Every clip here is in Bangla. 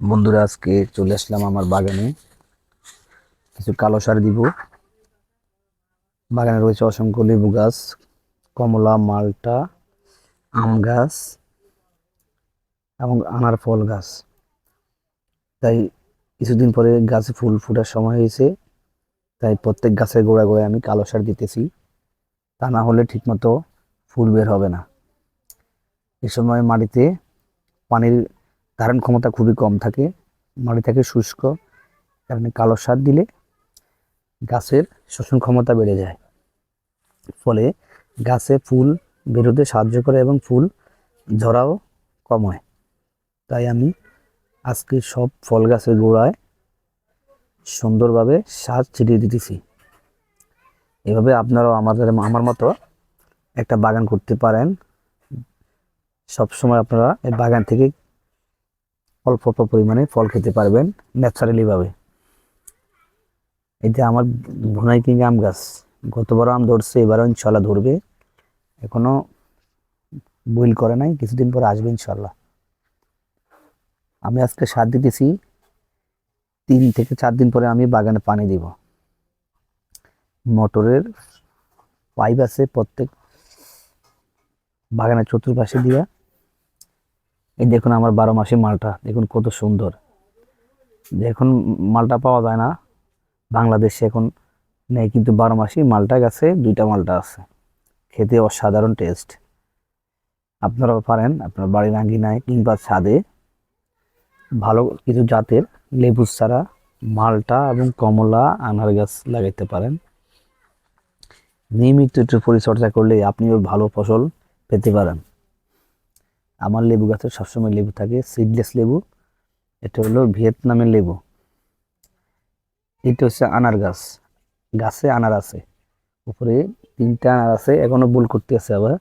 বন্ধুরা, আজকে চলে আসলাম আমার বাগানে। কিছু কালো সার দিব। বাগানে রয়েছে অসংখ্য লেবু গাছ, কমলা, মালটা, আম গাছ এবং আনার ফল গাছ। তাই কিছুদিন পরে গাছে ফুল ফোটার সময় হয়েছে, তাই প্রত্যেক গাছের গোড়া গোড়ায় আমি কালো সার দিতেছি। তা না হলে ঠিকমতো ফুল বের হবে না। এ সময় মাটিতে পানির ধারণ ক্ষমতা খুবই কম থাকে মাটি থাকে শুষ্ক, কারণে কালো সার দিলে গাছের শোষণ ক্ষমতা বেড়ে যায়। ফলে গাছে ফুল বেরোতে সাহায্য করে এবং ফুল ঝরাও কম হয়। তাই আমি আজকে সব ফল গাছের গোড়ায় সুন্দরভাবে সার ছিটিয়ে দিতেছি। এভাবে আপনারাও আমাদের, আমার মতো একটা বাগান করতে পারেন। সব সময় আপনারা এই বাগান থেকে অল্প অল্প পরিমাণে ফল খেতে পারবেন ন্যাচারালি ভাবে। এই যে আমার ভুনাই কিং আম গাছ গতবারও আম ধরছে, এবারও ইনশাল্লাহ ধরবে। এখনও বইল করে নাই, কিছুদিন পর আসবে ইনশাল্লাহ। আমি আজকে সার দিতেছি, তিন থেকে চার দিন পরে আমি বাগানে পানি দিব। মোটরের পাইপ আছে প্রত্যেক বাগানের চতুর্পাশে দিয়া। এই দেখুন আমার বারো মাসি মালটা, দেখুন কত সুন্দর। এখন মালটা পাওয়া যায় না। বাংলাদেশে এখন নেই, কিন্তু বারো মাসি মালটা গাছে, দুইটা মালটা আছে। খেতে অসাধারণ টেস্ট আপনারাও পারেন, আপনার বাড়ির আঙ্গিনায় কিংবা ছাদে। ভালো কিছু জাতের লেবু ছাড়া মালটা এবং কমলা, আনার গাছ লাগাইতে পারেন। নিয়মিত একটু পরিচর্যা করলে আপনিও ভালো ফসল পেতে পারেন। আমার লেবু গাছে সবসময় লেবু থাকে সিডলেস লেবু। এটা হলো ভিয়েতনামের লেবু। এটা হচ্ছে আনার গাছ। গাছে আনার আছে। উপরে তিনটা আনার আছে, এখনও বুল করতে আছে আবার।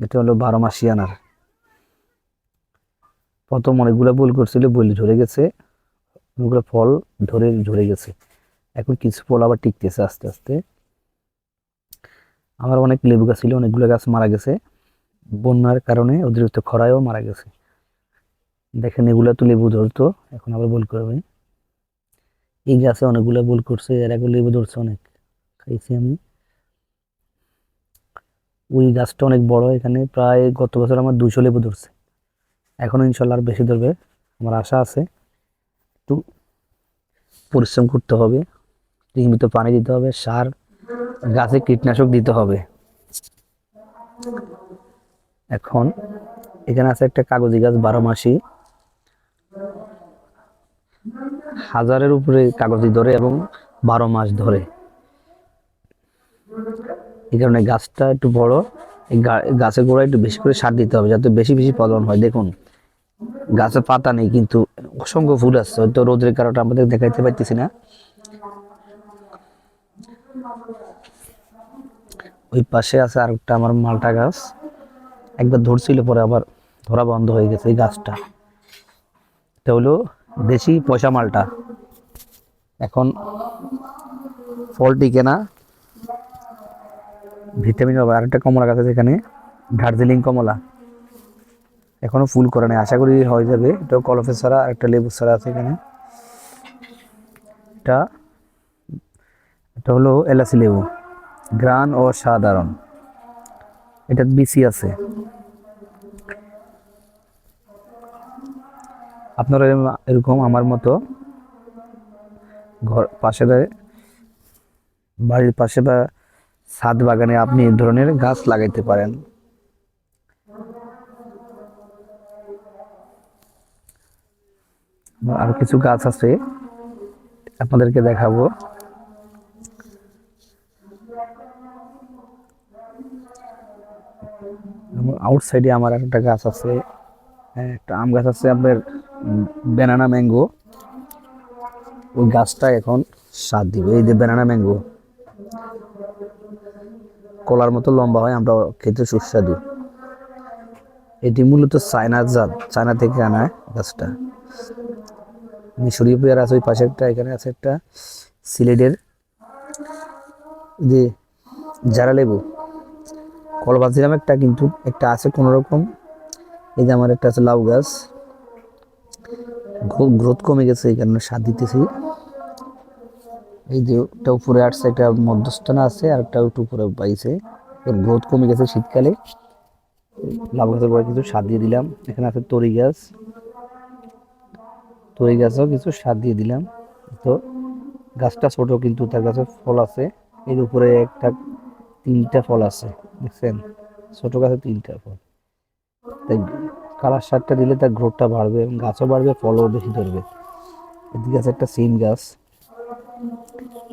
এটা হলো বারো মাসি আনার। প্রথম অনেকগুলো বুল করছিল বুল ঝরে গেছে। অনেকগুলো ফল ধরে ঝরে গেছে। এখন কিছু ফল আবার টিকতেছে আস্তে আস্তে। আমার অনেক লেবু গাছ ছিল, অনেকগুলো গাছ মারা গেছে। বন্যার কারণে অতিরিক্ত খরায়ও মারা গেছে। দেখেন এগুলা তো লেবু ধরতো, এখন আবার বল করবে এই গাছে অনেকগুলো বল করছে, এর আগে লেবু ধরছে অনেক, খাইছি আমি। ওই গাছটা অনেক বড়, এখানে প্রায় গত বছর আমার দুশো লেবু ধরছে। এখন ইনশাল্লাহ আর বেশি ধরবে, আমার আশা আছে। একটু পরিশ্রম করতে হবে, নিয়মিত পানি দিতে হবে, সার, গাছে কীটনাশক দিতে হবে। এখন এখানে আছে একটা কাগজি গাছ বারো মাসি। হাজারের উপরে কাগজি ধরে এবং বারো মাস ধরে। এই কারণে গাছটা একটু বড়, এই গাছের গোড়ায় একটু বেশি করে সার দিতে হবে যাতে বেশি বেশি ফলন হয়। দেখুন, গাছে পাতা নেই কিন্তু অসংখ্য ফুল আসছে হয়তো রোদের কারণে আমাদের দেখাইতে পারতেছি না। ওই পাশে আছে আরেকটা আমার মালটা গাছ। একবার ধরছিল, পরে আবার ধরা বন্ধ হয়ে গেছে এই গাছটা। এটা হলো দেশি পয়সা মালটা। এখন ফল টিকে না ভিটামিন পাবে। আরেকটা কমলা গাছ আছে এখানে, দার্জিলিং কমলা। এখনও ফুল করে নাই। আশা করি হয়ে যাবে। এটা কলফের ছাড়া একটা লেবু ছাড়া আছে এখানে। এটা এটা হলো এলাচি লেবু। গ্রান ও সাধারণ এটা বিসি আছে। আপনারা এরকম আমার মতো ঘর পাশে বাড়ির পাশে বা ছাদ বাগানে আপনি এই ধরনের গাছ লাগাইতে পারেন। আর কিছু গাছ আছে আপনাদেরকে দেখাবো। আউটসাইডে আমার একটা গাছ আছে হ্যাঁ, একটা আম গাছ আছে আপনার। ব্যানানা ম্যাঙ্গো ওই গাছটা এখন স্বাদ দিবে। এই যে ব্যানানা ম্যাঙ্গো কলার মতো লম্বা হয়, আমরা খেতে সুস্বাদু। এটি মূলত চায়নার জাত, চায়না থেকে আনা গাছটা। মিশরীয় পেয়ারা আছে, ওই পাশে একটা, এখানে আছে একটা সিলেটের। যে জারা লেবু কল বাঁধছিলাম একটা, কিন্তু একটা আছে কোনো রকম এই যে আমার একটা আছে লাউ গাছ। গ্রোথ কমে গেছে, এই কারণে সার দিতেছি। এই যে একটা উপরে আসছে, একটা মধ্যস্থানে আছে, আর একটা একটু উপরে পাইছে ওর গ্রোথ কমে গেছে শীতকালে। লাউ গাছের পরে কিছু সার দিয়ে দিলাম। এখানে আছে তরি গাছ। তরি গাছেও কিছু সার দিয়ে দিলাম। তো গাছটা ছোট, কিন্তু তার কাছে ফল আছে। এর উপরে একটা তিনটা ফল আছে, দেখছেন? ছোট গাছে তিনটা ফল। তাই কালার সারটা দিলে তার গ্রোথটা বাড়বে এবং গাছও বাড়বে, ফলও বেশি ধরবে। এদিকে আছে একটা সিম গাছ।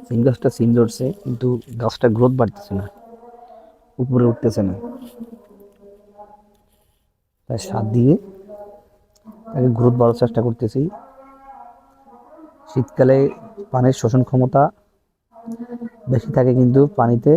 সিম গাছটা সিম ধরছে, কিন্তু গাছটা গ্রোথ বাড়তেছে না। উপরে উঠতেছে না। তাই সার দিয়ে তাকে গ্রোথ বাড়ার চেষ্টা করতেছি। শীতকালে পানির শোষণ ক্ষমতা বেশি থাকে কিন্তু পানিতে